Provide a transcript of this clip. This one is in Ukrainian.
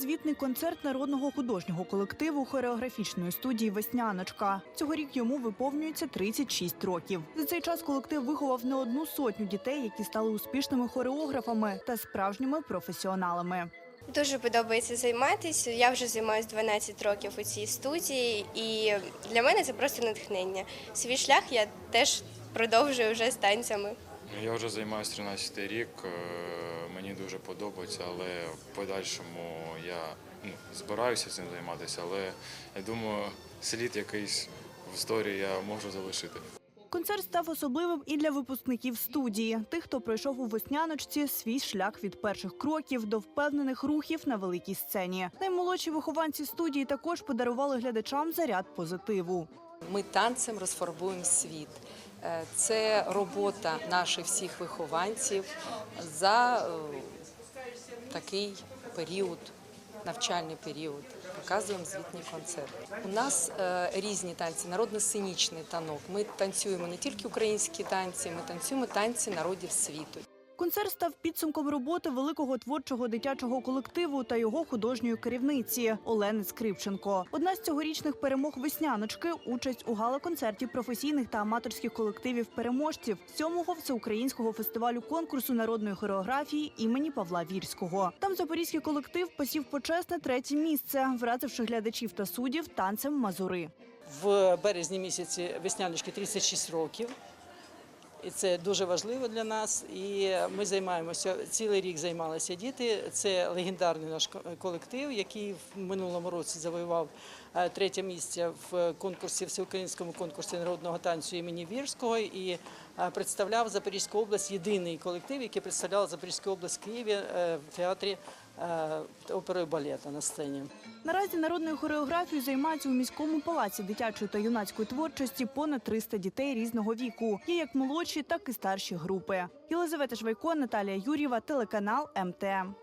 звітний концерт народного художнього колективу хореографічної студії Весняночка. Цьогорік йому виповнюється 36 років. За цей час колектив виховав не одну сотню дітей, які стали успішними хореографами та справжніми професіоналами. Дуже подобається займатися. Я вже займаюся 12 років у цій студії, і для мене це просто натхнення. Свій шлях я теж продовжую вже з танцями. Ну, Я вже займаюся 13 рік, е, мені дуже подобається, але в подальшому я ну, збираюся цим займатися, але я думаю, слід якийсь в історії я можу залишити. Концерт став особливим і для випускників студії, тих, хто пройшов у весняночці свій шлях від перших кроків до впевнених рухів на великій сцені. Наймолодші вихованці студії також подарували глядачам заряд позитиву. Ми танцем розфарбуємо світ. Е, Це робота наших всіх вихованців за е, такий період, навчальний період. Показуємо звітні концерти. У нас е, різні танці, народно-сценічний танок. Ми танцюємо не тільки українські танці, ми танцюємо танці народів світу. Концерт став підсумком роботи великого творчого дитячого колективу та його художньої керівниці Олени Скрипченко. Одна з цьогорічних перемог весняночки участь у гала-концерті професійних та аматорських колективів переможців сьомого всеукраїнського фестивалю конкурсу народної хореографії імені Павла Вірського. Там запорізький колектив посів почесне третє місце, вразивши глядачів та суддів танцем мазури. В березні місяці весняночки 36 років. І це дуже важливо для нас. І ми займаємося цілий рік займалися діти. Це легендарний наш колектив, який в минулому році завоював е, третє місце в конкурсі всеукраїнському конкурсі народного танцю імені Вірського і е, представляв Запорізьку область єдиний колектив, який представляв Запорізьку область в Києві е, в театрі опери і балету на сцені. Наразі народною хореографією займаються у міському палаці дитячої та юнацької творчості понад 300 дітей різного віку. Є як молодші, так і старші групи. Єлизавета Швайко, Наталія Юрєва, телеканал МТМ.